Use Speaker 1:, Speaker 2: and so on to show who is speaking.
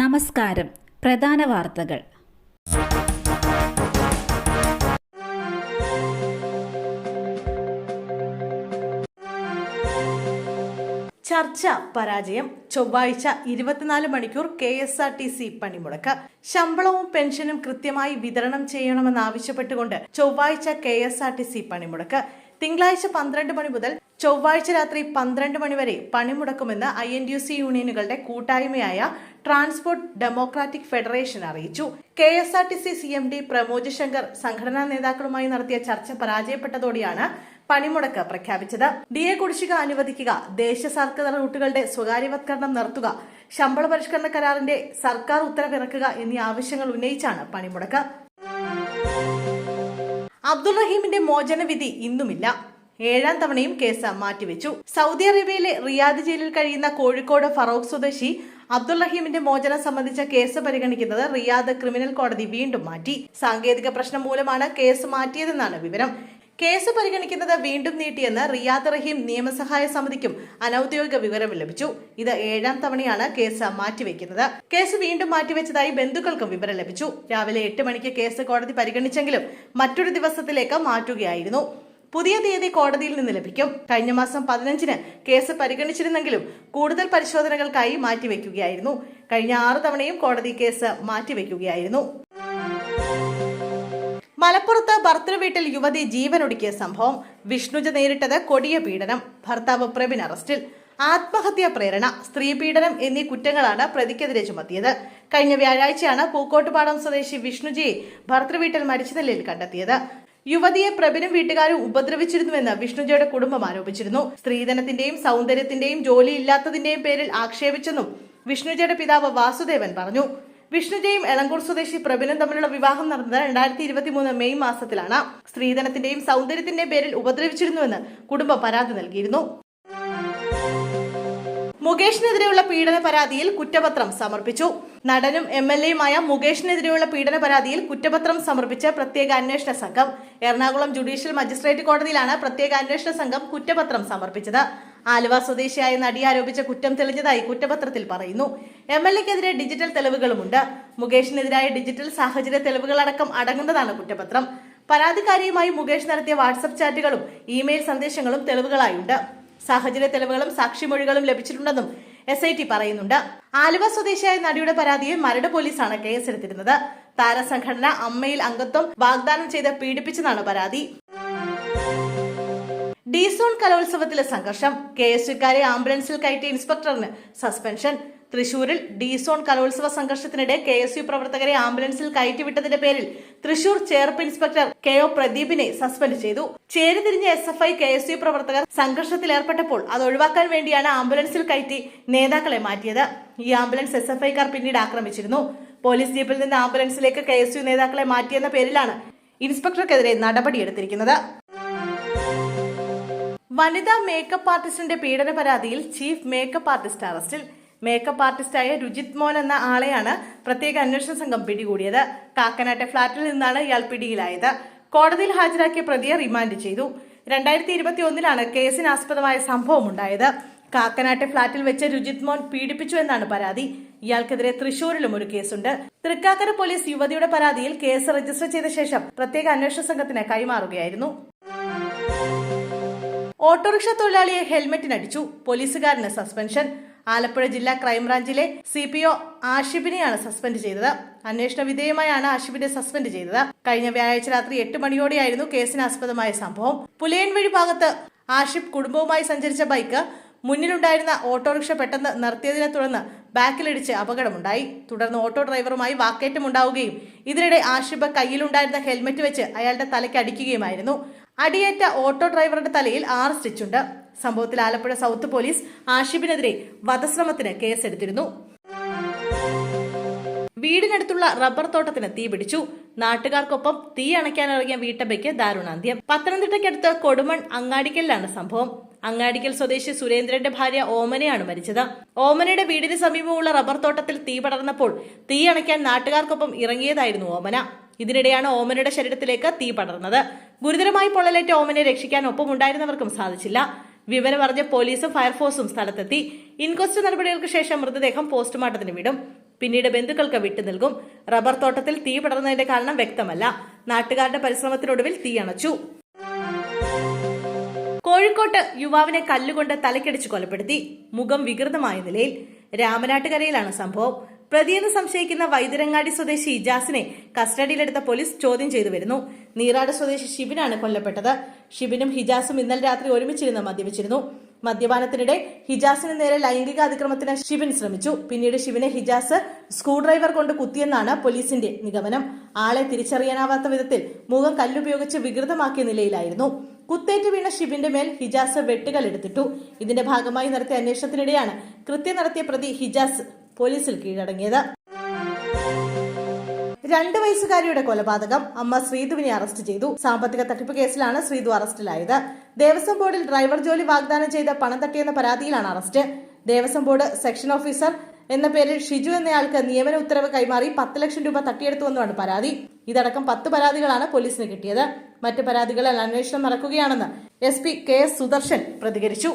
Speaker 1: നമസ്കാരം. പ്രധാന വാർത്തകൾ.
Speaker 2: ചർച്ച പരാജയം ചൊവ്വാഴ്ച ഇരുപത്തിനാല് മണിക്കൂർ K S R T C പണിമുടക്ക്. ശമ്പളവും പെൻഷനും കൃത്യമായി വിതരണം ചെയ്യണമെന്നാവശ്യപ്പെട്ടുകൊണ്ട് ചൊവ്വാഴ്ച K S R T C പണിമുടക്ക്. തിങ്കളാഴ്ച പന്ത്രണ്ട് മണി മുതൽ ചൊവ്വാഴ്ച രാത്രി പന്ത്രണ്ട് മണിവരെ പണിമുടക്കുമെന്ന് ഐ എൻ യു സി യൂണിയനുകളുടെ കൂട്ടായ്മയായ ട്രാൻസ്പോർട്ട് ഡെമോക്രാറ്റിക് ഫെഡറേഷൻ അറിയിച്ചു. K S R T C C M D Pramod Shankar സംഘടനാ നേതാക്കളുമായി നടത്തിയ ചർച്ച പരാജയപ്പെട്ടതോടെയാണ് പണിമുടക്ക് പ്രഖ്യാപിച്ചത്. ഡി എ കുടിശ്ശിക അനുവദിക്കുക ദേശീയ സർക്കാർ റൂട്ടുകളുടെ സ്വകാര്യവത്കരണം നിർത്തുക ശമ്പള പരിഷ്കരണ കരാറിന്റെ സർക്കാർ ഉത്തരവിറക്കുക എന്നീ ആവശ്യങ്ങൾ ഉന്നയിച്ചാണ് പണിമുടക്ക്. അബ്ദുൾ റഹീമിന്റെ മോചനവിധി ഇന്നുമില്ല. ഏഴാം തവണയും കേസ് മാറ്റിവെച്ചു. സൗദി അറേബ്യയിലെ റിയാദ് ജയിലിൽ കഴിയുന്ന കോഴിക്കോട് ഫറോക്ക് സ്വദേശി അബ്ദുൾ റഹീമിന്റെ മോചനം സംബന്ധിച്ച കേസ് പരിഗണിക്കുന്നത് റിയാദ് ക്രിമിനൽ കോടതി വീണ്ടും മാറ്റി. സാങ്കേതിക പ്രശ്നം മൂലമാണ് കേസ് മാറ്റിയതെന്നാണ് വിവരം. കേസ് പരിഗണിക്കുന്നത് വീണ്ടും നീട്ടിയെന്ന് റിയാദ് റഹീം നിയമസഹായ സമിതിക്കും അനൌദ്യോഗിക വിവരം ലഭിച്ചു. ഇത് ഏഴാം തവണയാണ് കേസ് മാറ്റിവെക്കുന്നത്. കേസ് വീണ്ടും മാറ്റിവെച്ചതായി ബന്ധുക്കൾക്കും വിവരം ലഭിച്ചു. രാവിലെ എട്ട് മണിക്ക് കേസ് കോടതി പരിഗണിച്ചെങ്കിലും മറ്റൊരു ദിവസത്തിലേക്ക് മാറ്റുകയായിരുന്നു. പുതിയ തീയതി കോടതിയിൽ നിന്ന് ലഭിക്കും. കഴിഞ്ഞ മാസം പതിനഞ്ചിന് കേസ് പരിഗണിച്ചിരുന്നെങ്കിലും കൂടുതൽ പരിശോധനകൾക്കായി മാറ്റിവെക്കുകയായിരുന്നു. കഴിഞ്ഞ ആറ് തവണയും കോടതി കേസ് മാറ്റിവെക്കുകയായിരുന്നു. മലപ്പുറത്ത് ഭർത്തൃ വീട്ടിൽ യുവതി ജീവനൊടുക്കിയ സംഭവം. വിഷ്ണുജ നേരിട്ടത് കൊടിയ പീഡനം. ഭർത്താവ് പ്രവീൺ അറസ്റ്റിൽ. ആത്മഹത്യാ പ്രേരണ സ്ത്രീ പീഡനം എന്നീ കുറ്റങ്ങളാണ് പ്രതിക്കെതിരെ ചുമത്തിയത്. കഴിഞ്ഞ വ്യാഴാഴ്ചയാണ് പൂക്കോട്ടുപാടം സ്വദേശി വിഷ്ണുജിയെ ഭർത്തൃവീട്ടിൽ മരിച്ച നിലയിൽ കണ്ടെത്തിയത്. യുവതിയെ പ്രബിനും വീട്ടുകാരും ഉപദ്രവിച്ചിരുന്നുവെന്ന് വിഷ്ണുജയുടെ കുടുംബം ആരോപിച്ചിരുന്നു. സ്ത്രീധനത്തിന്റെയും സൗന്ദര്യത്തിന്റെയും ജോലിയില്ലാത്തതിന്റെയും പേരിൽ ആക്ഷേപിച്ചെന്നും വിഷ്ണുജയുടെ പിതാവ് വാസുദേവൻ പറഞ്ഞു. വിഷ്ണുജയും എളങ്കൂർ സ്വദേശി പ്രബിനും തമ്മിലുള്ള വിവാഹം നടന്നത് രണ്ടായിരത്തി ഇരുപത്തി മൂന്ന് മെയ് മാസത്തിലാണ്. സ്ത്രീധനത്തിന്റെയും സൗന്ദര്യത്തിന്റെയും പേരിൽ ഉപദ്രവിച്ചിരുന്നുവെന്ന് കുടുംബം പരാതി നൽകിയിരുന്നു. മുകേഷിനെതിരെയുള്ള പീഡന പരാതിയിൽ കുറ്റപത്രം സമർപ്പിച്ചു. നടനും എം എൽ എയുമായ മുകേഷിനെതിരെയുള്ള പീഡന പരാതിയിൽ കുറ്റപത്രം സമർപ്പിച്ച പ്രത്യേക അന്വേഷണ സംഘം. എറണാകുളം ജുഡീഷ്യൽ മജിസ്ട്രേറ്റ് കോടതിയിലാണ് പ്രത്യേക അന്വേഷണ സംഘം കുറ്റപത്രം സമർപ്പിച്ചത്. ആലുവ സ്വദേശിയായ നടി ആരോപിച്ച കുറ്റം തെളിഞ്ഞതായി കുറ്റപത്രത്തിൽ പറയുന്നു. എം എൽ എക്കെതിരെ ഡിജിറ്റൽ തെളിവുകളുമുണ്ട്. മുകേഷിനെതിരായ ഡിജിറ്റൽ സാഹചര്യ തെളിവുകളടക്കം അടങ്ങുന്നതാണ് കുറ്റപത്രം. പരാതിക്കാരിയുമായി മുകേഷ് നടത്തിയ വാട്സപ്പ് ചാറ്റുകളും ഇമെയിൽ സന്ദേശങ്ങളും തെളിവുകളായുണ്ട്. സാഹചര്യ തെളിവുകളും സാക്ഷിമൊഴികളും ലഭിച്ചിട്ടുണ്ടെന്നും എസ് ഐ ടി പറയുന്നുണ്ട്. ആലുവ സ്വദേശിയായ നടിയുടെ പരാതിയിൽ മരട് പോലീസാണ് കേസെടുത്തിരുന്നത്. താരസംഘടന അമ്മയിൽ അംഗത്വം വാഗ്ദാനം ചെയ്ത് പീഡിപ്പിച്ചെന്നാണ് പരാതി. ഡിസോൺ കലോത്സവത്തിലെ സംഘർഷം. കെ എസ് ആംബുലൻസിൽ കയറ്റിയ ഇൻസ്പെക്ടറിന് സസ്പെൻഷൻ. തൃശൂരിൽ ഡിസോൺ കലോത്സവ സംഘർഷത്തിനിടെ കെ എസ് യു പ്രവർത്തകരെ ആംബുലൻസിൽ കയറ്റിവിട്ടതിന്റെ പേരിൽ Thrissur Cherpu inspector K O പ്രദീപിനെ suspend ചെയ്തു. ചേരിതിരിഞ്ഞ S F I K S U പ്രവർത്തകർ സംഘർഷത്തിൽ ഏർപ്പെട്ടപ്പോൾ അത് ഒഴിവാക്കാൻ വേണ്ടിയാണ് ആംബുലൻസിൽ കയറ്റി നേതാക്കളെ മാറ്റിയത്. ഈ ആംബുലൻസ് എസ് എഫ് ഐക്കാർ പിന്നീട് ആക്രമിച്ചിരുന്നു. പോലീസ് ജീപ്പിൽ നിന്ന് ആംബുലൻസിലേക്ക് കെ എസ് യു നേതാക്കളെ മാറ്റിയെന്ന പേരിലാണ് ഇൻസ്പെക്ടർക്കെതിരെ നടപടിയെടുത്തിരിക്കുന്നത്. വനിതാ മേക്കപ്പ് ആർട്ടിസ്റ്റിന്റെ പീഡന പരാതിയിൽ ചീഫ് മേക്കപ്പ് ആർട്ടിസ്റ്റ് അറസ്റ്റിൽ. മേക്കപ്പ് ആർട്ടിസ്റ്റായ രുജിത് മോൻ എന്ന ആളെയാണ് പ്രത്യേക അന്വേഷണ സംഘം പിടികൂടിയത്. കാക്കനാട്ടെ ഫ്ളാറ്റിൽ നിന്നാണ് ഇയാൾ പിടിയിലായത്. കോടതിയിൽ ഹാജരാക്കിയ പ്രതിയെ റിമാൻഡ് ചെയ്തു. രണ്ടായിരത്തി ഇരുപത്തി ഒന്നിലാണ് സംഭവം ഉണ്ടായത്. കാക്കനാട്ടെ ഫ്ളാറ്റിൽ വെച്ച് രുജിത് മോൻ പീഡിപ്പിച്ചു എന്നാണ് പരാതി. ഇയാൾക്കെതിരെ തൃശൂരിലും ഒരു കേസുണ്ട്. തൃക്കാക്കര പോലീസ് യുവതിയുടെ പരാതിയിൽ കേസ് രജിസ്റ്റർ ചെയ്ത ശേഷം പ്രത്യേക അന്വേഷണ സംഘത്തിന് കൈമാറുകയായിരുന്നു. ഓട്ടോറിക്ഷ തൊഴിലാളിയെ ഹെൽമെറ്റിനടിച്ചു. പോലീസുകാരന് സസ്പെൻഷൻ. ആലപ്പുഴ ജില്ലാ ക്രൈംബ്രാഞ്ചിലെ സി പി ഒ ആഷിബിനെയാണ് സസ്പെൻഡ് ചെയ്തത്. അന്വേഷണ വിധേയമായാണ് ആഷിബിനെ സസ്പെൻഡ് ചെയ്തത്. കഴിഞ്ഞ വ്യാഴാഴ്ച രാത്രി എട്ട് മണിയോടെയായിരുന്നു കേസിനാസ്പദമായ സംഭവം. പുലയൻവഴി ഭാഗത്ത് ആഷിബ് കുടുംബവുമായി സഞ്ചരിച്ച ബൈക്ക് മുന്നിലുണ്ടായിരുന്ന ഓട്ടോറിക്ഷ പെട്ടെന്ന് നിർത്തിയതിനെ തുടർന്ന് ബാക്കിലിടിച്ച് അപകടമുണ്ടായി. തുടർന്ന് ഓട്ടോ ഡ്രൈവറുമായി വാക്കേറ്റമുണ്ടാവുകയും ഇതിനിടെ ആഷിബ് കയ്യിലുണ്ടായിരുന്ന ഹെൽമറ്റ് വെച്ച് അയാളുടെ തലയ്ക്ക് അടിക്കുകയുമായിരുന്നു. അടിയേറ്റ ഓട്ടോ ഡ്രൈവറുടെ തലയിൽ ആറ് സ്റ്റിച്ചുണ്ട്. സംഭവത്തിൽ ആലപ്പുഴ സൗത്ത് പോലീസ് ആഷിബിനെതിരെ വധശ്രമത്തിന് കേസെടുത്തിരുന്നു. വീടിനടുത്തുള്ള റബ്ബർ തോട്ടത്തിന് തീ പിടിച്ചു. നാട്ടുകാർക്കൊപ്പം തീ അണയ്ക്കാനിറങ്ങിയ വീട്ടമ്മയ്ക്ക് ദാരുണാന്ത്യം. പത്തനംതിട്ടയ്ക്കടുത്ത് കൊടുമൺ അങ്ങാടിക്കലിലാണ് സംഭവം. അങ്ങാടിക്കൽ സ്വദേശി സുരേന്ദ്രന്റെ ഭാര്യ ഓമനയാണ് മരിച്ചത്. ഓമനയുടെ വീടിന് സമീപമുള്ള റബ്ബർ തോട്ടത്തിൽ തീ പടർന്നപ്പോൾ തീ അണയ്ക്കാൻ നാട്ടുകാർക്കൊപ്പം ഇറങ്ങിയതായിരുന്നു ഓമന. ഇതിനിടെയാണ് ഓമനയുടെ ശരീരത്തിലേക്ക് തീ പടർന്നത്. ഗുരുതരമായി പൊള്ളലേറ്റ ഓമനെ രക്ഷിക്കാൻ ഒപ്പമുണ്ടായിരുന്നവർക്കും സാധിച്ചില്ല. വിവരമറിഞ്ഞ പോലീസും ഫയർഫോഴ്സും സ്ഥലത്തെത്തി. ഇൻക്വസ്റ്റ് നടപടികൾക്ക് ശേഷം മൃതദേഹം പോസ്റ്റ്മോർട്ടത്തിന് വിടും. പിന്നീട് ബന്ധുക്കൾക്ക് വിട്ടു നൽകും. റബ്ബർ തോട്ടത്തിൽ തീ പടർന്നതിന്റെ കാരണം വ്യക്തമല്ല. നാട്ടുകാരുടെ പരിശ്രമത്തിനൊടുവിൽ തീയണച്ചു കോഴിക്കോട്ട് യുവാവിനെ കല്ലുകൊണ്ട് തലക്കടിച്ച് കൊലപ്പെടുത്തി. മുഖം വികൃതമായ നിലയിൽ. രാമനാട്ടുകരയിലാണ് സംഭവം. പ്രതിയെന്ന് സംശയിക്കുന്ന വൈദ്യരങ്ങാടി സ്വദേശി ഇജാസിനെ കസ്റ്റഡിയിലെടുത്ത പോലീസ് ചോദ്യം ചെയ്തു വരുന്നു. നീറാട് സ്വദേശി ഷിബിനാണ് കൊല്ലപ്പെട്ടത്. ഷിബിനും ഹിജാസും ഇന്നലെ രാത്രി ഒരുമിച്ചിരുന്ന് മദ്യപിച്ചിരുന്നു. മദ്യപാനത്തിനിടെ ഹിജാസിന് നേരെ ലൈംഗിക അതിക്രമത്തിന് ഷിബിൻ ശ്രമിച്ചു. പിന്നീട് ഷിബിനെ ഹിജാസ് സ്ക്രൂ ഡ്രൈവർ കൊണ്ട് കുത്തിയെന്നാണ് പോലീസിന്റെ നിഗമനം. ആളെ തിരിച്ചറിയാനാവാത്ത വിധത്തിൽ മുഖം കല്ലുപയോഗിച്ച് വികൃതമാക്കിയ നിലയിലായിരുന്നു. കുത്തേറ്റ് വീണ ഷിബിന്റെ മേൽ ഹിജാസ് വെട്ടുകൾ എടുത്തിട്ടു ഇതിന്റെ ഭാഗമായി നടത്തിയ അന്വേഷണത്തിനിടെയാണ് കൃത്യം നടത്തിയ പ്രതി ഹിജാസ് പോലീസിൽ കീഴടങ്ങിയത്. രണ്ട് വയസ്സുകാരിയുടെ കൊലപാതകം അമ്മ ശ്രീധുവിനെ അറസ്റ്റ് ചെയ്തു. സാമ്പത്തിക തട്ടിപ്പ് കേസിലാണ് ശ്രീധു അറസ്റ്റിലായത്. ദേവസ്വം ബോർഡിൽ ഡ്രൈവർ ജോലി വാഗ്ദാനം ചെയ്ത് പണം തട്ടിയെന്ന പരാതിയിലാണ് arrest. Devaswom board section officer എന്ന പേരിൽ ഷിജു എന്നയാൾക്ക് നിയമന ഉത്തരവ് കൈമാറി പത്ത് ലക്ഷം രൂപ തട്ടിയെടുത്തുവെന്നാണ് പരാതി. ഇതടക്കം പത്ത് പരാതികളാണ് പോലീസിന് കിട്ടിയത്. മറ്റ് പരാതികളിൽ അന്വേഷണം നടക്കുകയാണെന്ന് S P K S Sudarshan പ്രതികരിച്ചു.